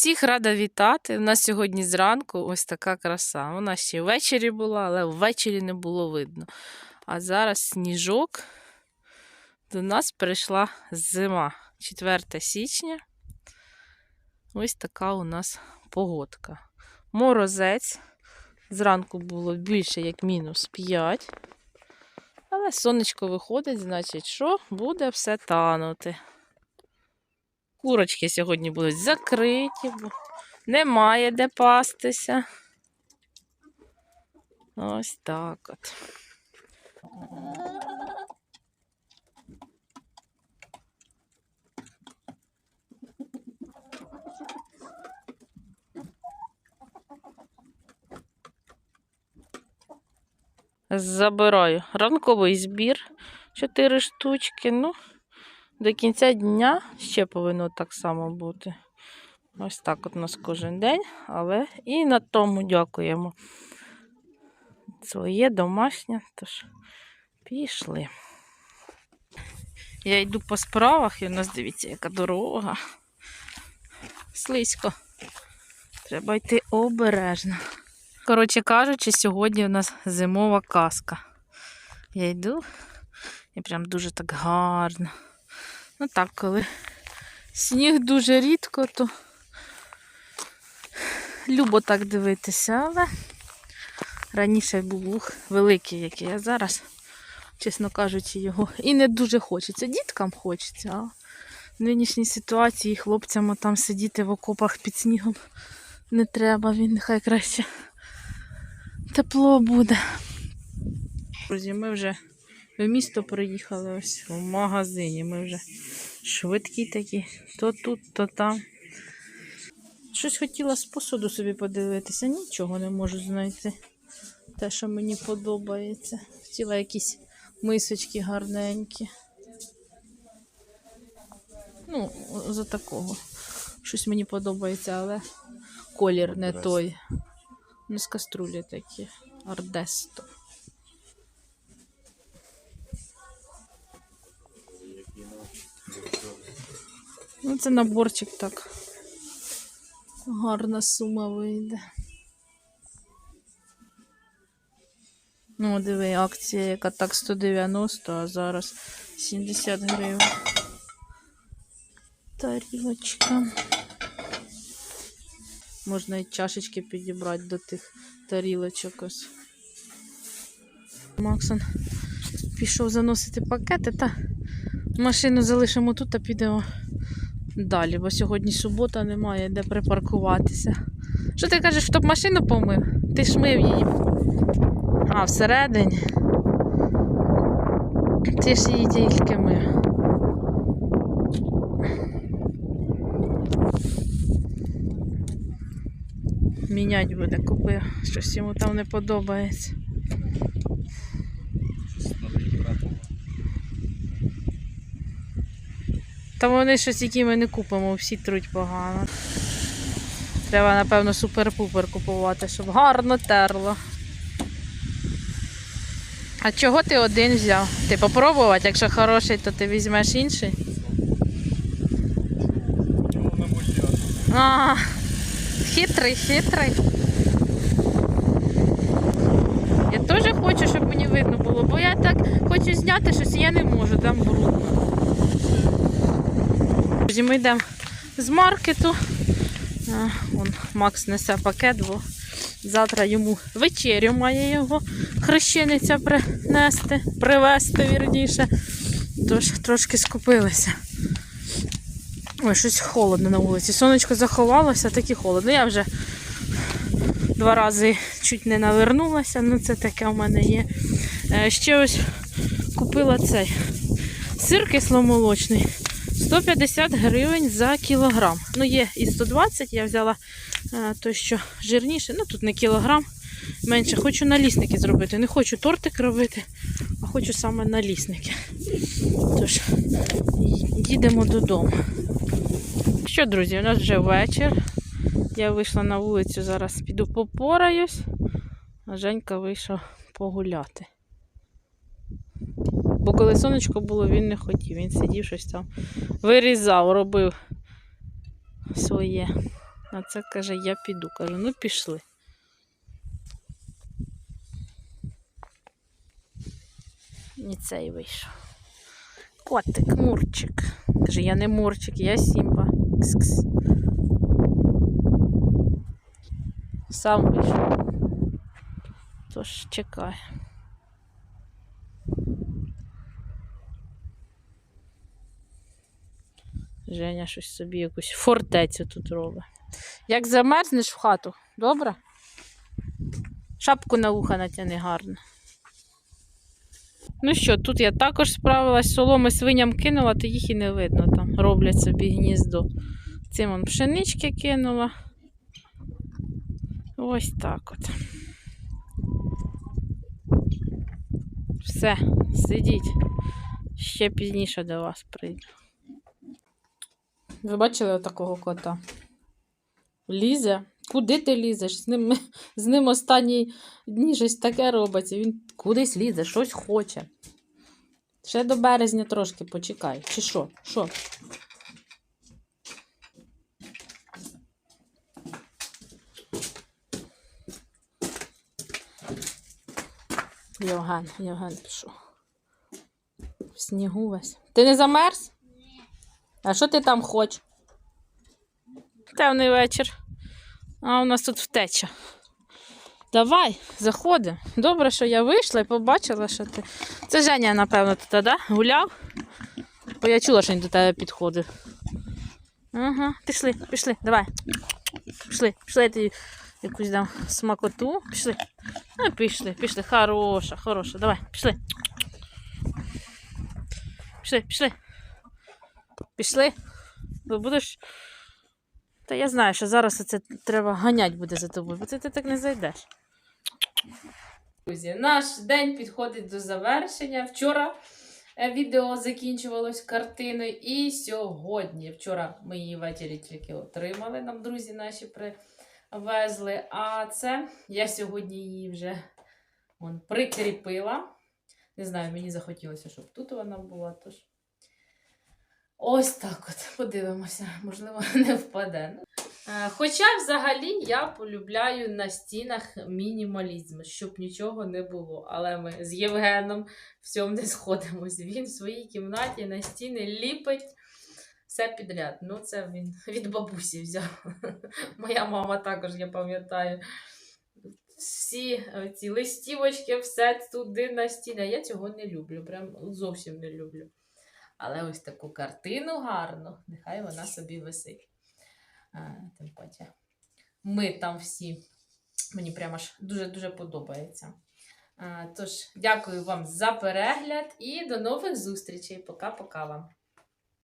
Всіх рада вітати. У нас сьогодні зранку ось така краса. Вона ще ввечері була, але ввечері не було видно. А зараз сніжок. До нас прийшла зима. 4 січня. Ось така у нас погодка. Морозець. Зранку було більше, як мінус 5. Але сонечко виходить, значить, що буде все танути. Курочки сьогодні будуть закриті, бо немає де пастися. Ось так от. Забираю ранковий збір 4 штучки. Ну, до кінця дня ще повинно так само бути. Ось так от у нас кожен день, але і на тому дякуємо. Своє домашнє, тож пішли. Я йду по справах і у нас дивіться, яка дорога. Слизько. Треба йти обережно. Коротше кажучи, сьогодні у нас зимова казка. Я йду і прям дуже так гарно. Ну так, коли сніг дуже рідко, то любо так дивитися, але раніше був луг великий, який я зараз, чесно кажучи, його і не дуже хочеться. Діткам хочеться, а в нинішній ситуації хлопцям там сидіти в окопах під снігом не треба, він нехай краще тепло буде. Друзі, ми вже в місто приїхали ось в магазині. Ми вже швидкі такі, то тут, то там. Щось хотіла з посуду собі подивитися, нічого не можу знайти. Те, що мені подобається. Хотіла якісь мисочки гарненькі. Ну, за такого. Щось мені подобається, але колір не той. Не з каструлі такі. Ардесто. Ну, це наборчик так. Гарна сума вийде. Ну, диви, акція, яка так 190, а зараз 70 гривень. Тарілочка. Можна і чашечки підібрати до тих тарілочок ось. Максон пішов заносити пакети, та машину залишимо тут, а підемо далі, бо сьогодні субота немає де припаркуватися. Що ти кажеш, щоб машину помив? Ти ж мив її. А, всередині. Ти ж її тільки мив. Мінять буде, купив. Щось йому там не подобається. Та вони щось, які ми не купимо, всі труть погано. Треба, напевно, супер-пупер купувати, щоб гарно терло. А чого ти один взяв? Ти попробувати, якщо хороший, то ти візьмеш інший. А, хитрий, хитрий. Я теж хочу, щоб мені видно було, бо я так хочу зняти щось, я не можу, там брудно. Друзі, Ми йдемо з маркету. Вон, Макс несе пакет, бо завтра йому вечерю має його хрещениця принести, привезти вірніше. Тож трошки скупилися. Ой, щось холодно на вулиці. Сонечко заховалося, так і холодно. Я вже два рази чуть не навернулася, ну це таке в мене є. Е, Ще ось купила цей сир кисломолочний. 150 гривень за кілограм. Ну, є і 120, я взяла е, той, що жирніше. Ну, тут не кілограм, менше. Хочу налісники зробити. Не хочу тортик робити, а хочу саме налісники. Тож, їдемо додому. Що, друзі, у нас вже вечір. Я вийшла на вулицю, зараз піду попораюсь, а Женька вийшов погуляти. Бо коли сонечко було, він не хотів. Він сидів щось там, вирізав, робив своє. А це каже, я піду. Кажу, ну пішли. І цей вийшов. Котик, Мурчик. Каже, я не Мурчик, я Сімба. Кс-кс. Сам вийшов. Тож чекай. Женя щось собі якусь фортецю тут робить. Як замерзнеш в хату, добре? Шапку на вуха натяни гарно. Ну що, тут я також справилась, соломи свиням кинула, то їх і не видно там. Роблять собі гніздо. Цим он пшенички кинула. Ось так от. Все, сидіть. Ще пізніше до вас прийду. Ви бачили отакого кота? Лізе. Куди ти лізеш? З ним, з ним останні дні щось таке робиться. Він кудись лізе, щось хоче. Ще до березня трошки почекай. Чи що? Що? Йоганн, Йоганн пішов. В снігу весь. Ти не замерз? А що ти там хочеш? Темний вечір. А у нас тут втеча. Давай, заходи. Добре, що я вийшла і побачила, що ти. Це Женя, напевно, тут, да? Гуляв? Бо я чула, що він до тебе підходив. Ага, пішли, пішли, давай. Пішли, пішли, я тобі якусь дам смакоту. Пішли. Ну, пішли, пішли. Хороша, хороша. Давай, пішли. Пішли, пішли. Пішли. Бо будеш. Та я знаю, що зараз це треба ганять буде за тобою, бо це ти так не зайдеш. Друзі, наш день підходить до завершення. Вчора е, відео закінчувалось картиною. І сьогодні, вчора ми її ввечері тільки отримали. Нам друзі наші привезли. А це я сьогодні її вже вон, прикріпила. Не знаю, мені захотілося, щоб тут вона була. Тож ось так от. Подивимося, можливо, не впаде. Е, Хоча взагалі я полюбляю на стінах мінімалізм, щоб нічого не було. Але ми з Євгеном в цьому не сходимось. Він в своїй кімнаті на стіни ліпить все підряд. Ну, це він від бабусі взяв. Моя мама також, я пам'ятаю. Всі е, ці листівочки, все туди на стіни. Я цього не люблю, прям зовсім не люблю. Але ось таку картину гарну, нехай вона собі висить. Тим паче. Ми там всі. Мені прямо ж дуже-дуже подобається. Тож, дякую вам за перегляд і до нових зустрічей. Пока-пока вам.